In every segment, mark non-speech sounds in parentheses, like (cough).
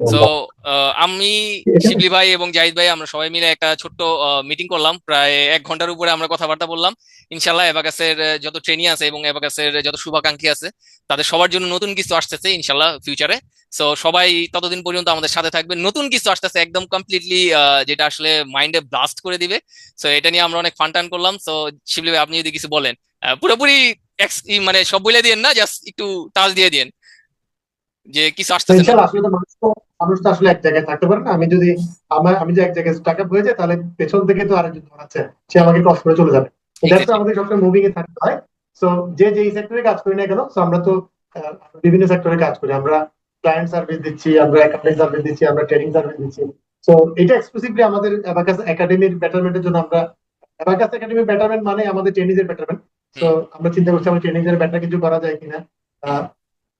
So আমি (laughs) শিবলি ভাই এবং জাহিদ ভাই আমরা সবাই মিলে একটা ছোট্ট মিটিং করলাম। প্রায় এক ঘণ্টার উপরে আমরা কথাবার্তা বললাম। ইনশাল্লাহ এবাকাসের যত ট্রেনি আছে এবং এবাকাসের যত শুভাকাঙ্ক্ষী আছে তাদের সবার জন্য নতুন কিছু আসতেছে ইনশাল্লাহ ফিউচারে সো সবাই ততদিন পর্যন্ত আমাদের সাথে থাকবে নতুন কিছু আসতেছে একদম কমপ্লিটলি যেটা আসলে মাইন্ডে ব্লাস্ট করে দিবে। সো এটা নিয়ে আমরা অনেক ফান করলাম। সো শিবলি ভাই আপনি যদি কিছু বলেন পুরোপুরি মানে সব বলে দিয়েন না জাস্ট একটু টাচ দিয়ে দিয়েন। যে কিছু তো আসতেছে তো মানুষ তো মানুষ তো আসলে এক জায়গায় থাকতে পারে না। আমি যদি আমার আমি যে এক জায়গায় স্টাক আপ হয়ে যায় তাহলে পেছন থেকে তো আরেকজন ধরাচ্ছে। সে আমাকে ক্রস করে চলে যাবে। দ্যাটস আমাদের সবসময় মুভিং এ থাকতে হয়। সো যে যে সেক্টরে কাজ করি না কেন সো আমরা তো বিভিন্ন সেক্টরে কাজ করি। আমরা ক্লায়েন্ট সার্ভিস দিচ্ছি আমরা অ্যাকাউন্টিং সার্ভিস দিচ্ছি আমরা ট্রেনিং সার্ভিস দিচ্ছি। সো এটা এক্সক্লুসিভলি আমাদের অ্যাবাকাস একাডেমির বেটারমেন্টের জন্য আমরা অ্যাবাকাস একাডেমির বেটারমেন্ট মানে আমাদের ট্রেনিং এর বেটারমেন্ট তো আমরা চিন্তা করছি আমার ট্রেনিং এর বেটার কিছু করা যায় কিনা।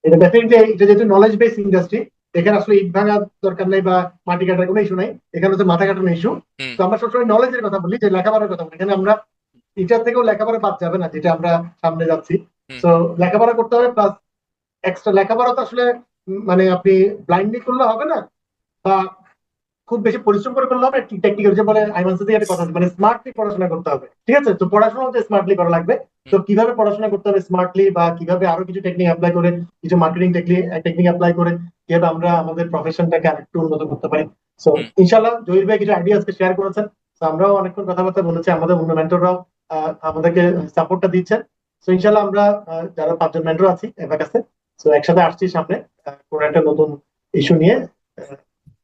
এটা ডেফিনেটলি এটা যেহেতু নলেজ বেস ইন্ডাস্ট্রি এখানে আসলে ইট ভাঙার দরকার নেই বা মাটি কাটার কোনো ইস্যু নাই এখানে হচ্ছে মাথা কাটানো ইস্যু তো আমরা সবসময় নলেজের কথা বলি যে লেখাপড়ার কথা বলি। এখানে আমরা টিচার থেকেও লেখাপড়া বাদ যাবে না যেটা আমরা সামনে যাচ্ছি। তো লেখাপড়া করতে হবে প্লাস এক্সট্রা লেখাপড়া তো আসলে মানে আপনি ব্লাইন্ডলি করলে হবে না বা খুব বেশি পরিশ্রম করে করলে হবে টেকনিক্যাল যে বলে আইমান সাথে কথা মানে স্মার্টলি পড়াশোনা করতে হবে ঠিক আছে তো পড়াশোনা হচ্ছে স্মার্টলি করা লাগবে তো কীভাবে পড়াশোনা করতে হবে স্মার্টলি বা কীভাবে আরও কিছু টেকনিক অ্যাপ্লাই করে কিছু মার্কেটিং টেকনিক টেকনিক অ্যাপ্লাই করে কীভাবে আমরা আমাদের প্রফেশনটাকে আরেকটু উন্নত করতে পারি সো। ইনশাল্লাহ জহির ভাই কিছু আইডিয়া আজকে শেয়ার করেছেন আমরাও অনেকক্ষণ কথাবার্তা বলেছি আমাদের অন্য মেন্টররাও আমাদেরকে সাপোর্টটা দিচ্ছেন তো ইনশাল্লাহ আমরা যারা পাঁচজন মেন্টর আছি এবার কাছে তো একসাথে আসছি সামনে কোনো একটা নতুন ইস্যু নিয়ে হ্যাঁ।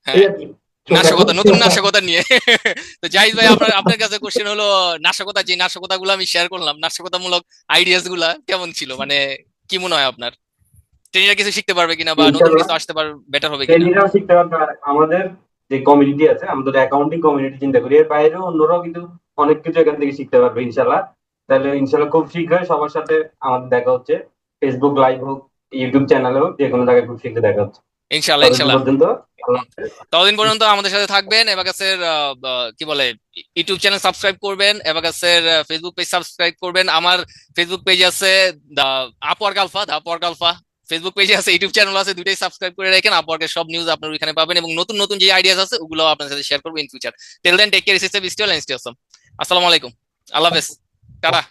এই আর কি। নাশকতা নতুন নাশকতা নিয়ে। (laughs) তো জাহিদ ভাই আপনার আপনার কাছে কোশ্চেন হলো নাশকতা যে নাশকতা গুলো আমি শেয়ার করলাম নাশকতামূলক আইডিয়াসগুলা কেমন ছিল? মানে কি মনে হয় আপনার? ট্রেনিরা কিছু শিখতে পারবে কিনা বা নতুন কিছু আসতে পারবে বেটার হবে কিনা? ট্রেনিংরাও শিখতে পারবে আমাদের যে কমিউনিটি আছে আমাদের অ্যাকাউন্টিং কমিউনিটি চিন্তা করি এর বাইরেও অন্যরাও কিন্তু অনেক কিছু এখান থেকে শিখতে পারবে ইনশাল্লাহ। তাহলে ইনশাল্লাহ খুব শীঘ্রই সবার সাথে আমাদের দেখা হচ্ছে। ফেসবুক লাইভ হোক ইউটিউব চ্যানেলে হোক যে কোনো জায়গায় খুব শীঘ্র দেখা হচ্ছে। ইনশাল্লাহ ততদিন ইনশাল্লাহ। পর্যন্ত। ততদিন পর্যন্ত আমাদের সাথে থাকবেন, এবাকাসের কি বলে, ইউটিউব চ্যানেল সাবস্ক্রাইব করবেন, এবাকাসের ফেসবুক পেজ সাবস্ক্রাইব করবেন। আমার ফেসবুক পেজ আছে the, Upwork alpha, the Upwork alpha. Facebook পেজে আছে, ইউটিউব চ্যানেল আছে, দুইটাই সাবস্ক্রাইব করে রাখেন। আপওয়ার্কের সব নিউজ আপনার ওইখানে পাবেন এবং নতুন নতুন যে আইডিয়াস আছে ওগুলো আপনার সাথে শেয়ার করব in future till then take care stay still and stay আসসালামু আলাইকুম। আল্লাহ হাফেজ। টাটা।